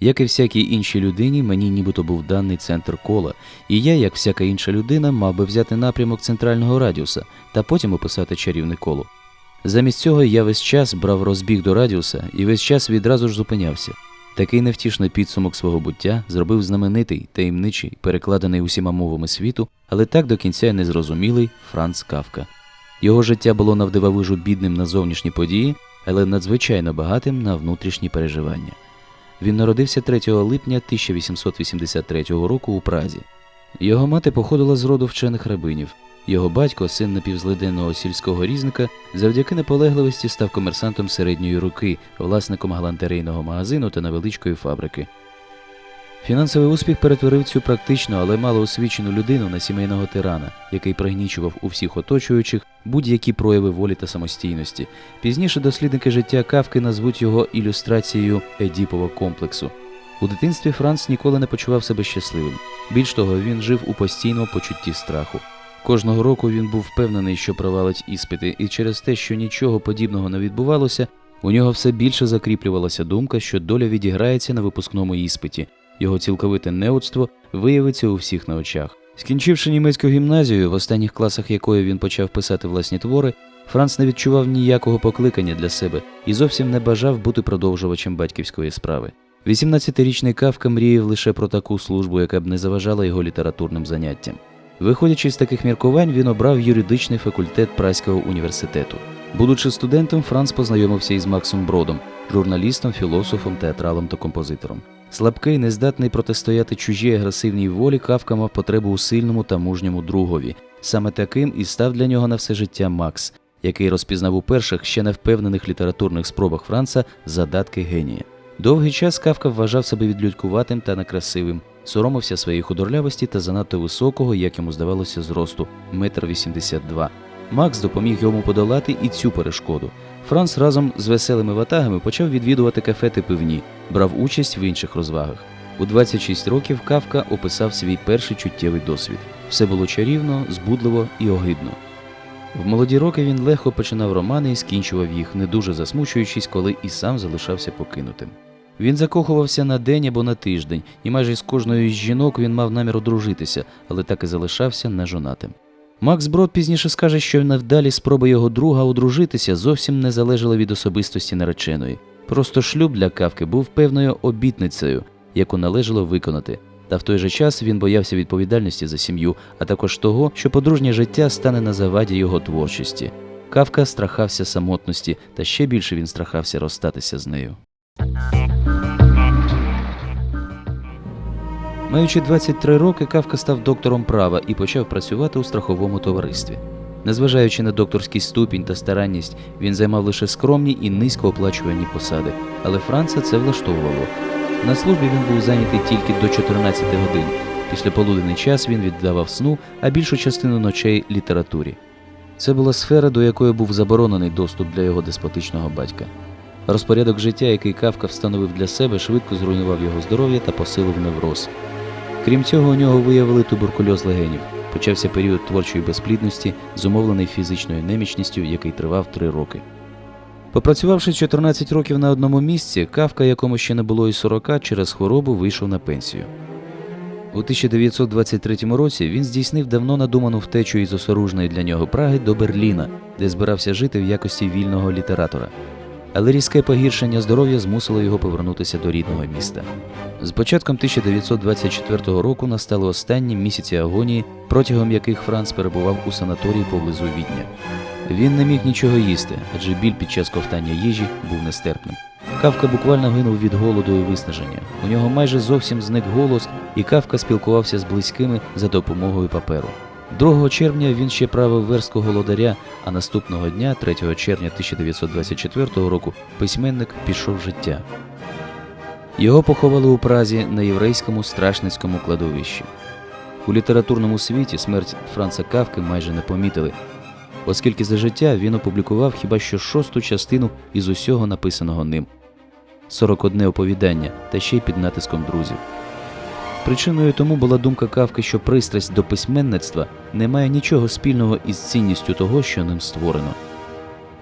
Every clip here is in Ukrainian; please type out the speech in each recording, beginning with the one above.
Як і всякій іншій людині, мені нібито був даний центр кола, і я, як всяка інша людина, мав би взяти напрямок центрального радіуса та потім описати чарівне коло. Замість цього я весь час брав розбіг до радіуса і весь час відразу ж зупинявся. Такий невтішний підсумок свого буття зробив знаменитий, таємничий, перекладений усіма мовами світу, але так до кінця незрозумілий Франц Кавка. Його життя було навдивовижу бідним на зовнішні події, але надзвичайно багатим на внутрішні переживання. Він народився 3 липня 1883 року у Празі. Його мати походила з роду вчених рабинів. Його батько, син напівзлиденного сільського різника, завдяки наполегливості став комерсантом середньої руки, власником галантерейного магазину та невеличкої фабрики. Фінансовий успіх перетворив цю практичну, але малоосвічену людину на сімейного тирана, який пригнічував у всіх оточуючих будь-які прояви волі та самостійності. Пізніше дослідники життя Кавки назвуть його ілюстрацією Едіпового комплексу. У дитинстві Франц ніколи не почував себе щасливим. Більш того, він жив у постійному почутті страху. Кожного року він був впевнений, що провалить іспити, і через те, що нічого подібного не відбувалося, у нього все більше закріплювалася думка, що доля відіграється на випускному іспиті. Його цілковите неудство виявиться у всіх на очах. Скінчивши німецьку гімназію, в останніх класах якої він почав писати власні твори, Франц не відчував ніякого покликання для себе і зовсім не бажав бути продовжувачем батьківської справи. 18-річний Кавка мріяв лише про таку службу, яка б не заважала його літературним заняттям. Виходячи з таких міркувань, він обрав юридичний факультет Праського університету. Будучи студентом, Франц познайомився із Максом Бродом, журналістом, філософом, театралом та композитором. Слабкий, нездатний протистояти чужій агресивній волі, Кавка мав потребу у сильному та мужньому другові. Саме таким і став для нього на все життя Макс, який розпізнав у перших ще не впевнених літературних спробах Франца задатки генія. Довгий час Кавка вважав себе відлюдкуватим та некрасивим, соромився своєї худорлявості та занадто високого, як йому здавалося, зросту метр вісімдесят два. Макс допоміг йому подолати і цю перешкоду. Франц разом з веселими ватагами почав відвідувати кафе та пивні, брав участь в інших розвагах. У 26 років Кавка описав свій перший чуттєвий досвід. Все було чарівно, збудливо і огидно. В молоді роки він легко починав романи і скінчував їх, не дуже засмучуючись, коли і сам залишався покинутим. Він закохувався на день або на тиждень, і майже з кожною з жінок він мав намір одружитися, але так і залишався нежонатим. Макс Брод пізніше скаже, що невдалі спроби його друга одружитися зовсім не залежали від особистості нареченої. Просто шлюб для кавки був певною обітницею, яку належало виконати. Та в той же час він боявся відповідальності за сім'ю, а також того, що подружнє життя стане на заваді його творчості. Кавка страхався самотності, та ще більше він страхався розстатися з нею. Маючи 23 роки, Кавка став доктором права і почав працювати у страховому товаристві. Незважаючи на докторський ступінь та старанність, він займав лише скромні і низько оплачувані посади, але Франца це влаштовувало. На службі він був зайнятий тільки до 14 годин. Після полуденний час він віддавав сну, а більшу частину ночей літературі. Це була сфера, до якої був заборонений доступ для його деспотичного батька. Розпорядок життя, який Кавка встановив для себе, швидко зруйнував його здоров'я та посилив невроз. Крім цього, у нього виявили туберкульоз легенів. Почався період творчої безплідності, зумовлений фізичною немічністю, який тривав три роки. Попрацювавши 14 років на одному місці, Кавка, якому ще не було і 40, через хворобу вийшов на пенсію. У 1923 році він здійснив давно надуману втечу із осоружної для нього Праги до Берліна, де збирався жити в якості вільного літератора. Але різке погіршення здоров'я змусило його повернутися до рідного міста. З початком 1924 року настали останні місяці агонії, протягом яких Франц перебував у санаторії поблизу Відня. Він не міг нічого їсти, адже біль під час ковтання їжі був нестерпним. Кавка буквально гинув від голоду і виснаження. У нього майже зовсім зник голос, і Кавка спілкувався з близькими за допомогою паперу. 2 червня він ще правив верстку голодаря, а наступного дня, 3 червня 1924 року, письменник пішов життя. Його поховали у Празі на єврейському страшницькому кладовищі. У літературному світі смерть Франца Кавки майже не помітили, оскільки за життя він опублікував хіба що шосту частину із усього написаного ним 41 оповідання та ще й під натиском друзів. Причиною тому була думка Кавки, що пристрасть до письменництва не має нічого спільного із цінністю того, що ним створено.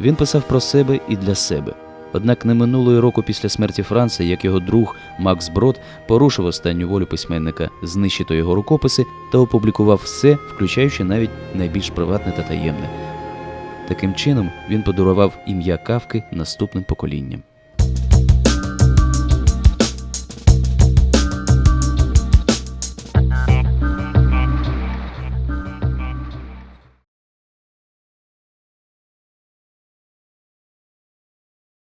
Він писав про себе і для себе. Однак не минуло й року після смерті Франца, як його друг Макс Брод порушив останню волю письменника, знищити його рукописи та опублікував все, включаючи навіть найбільш приватне та таємне. Таким чином він подарував ім'я Кавки наступним поколінням.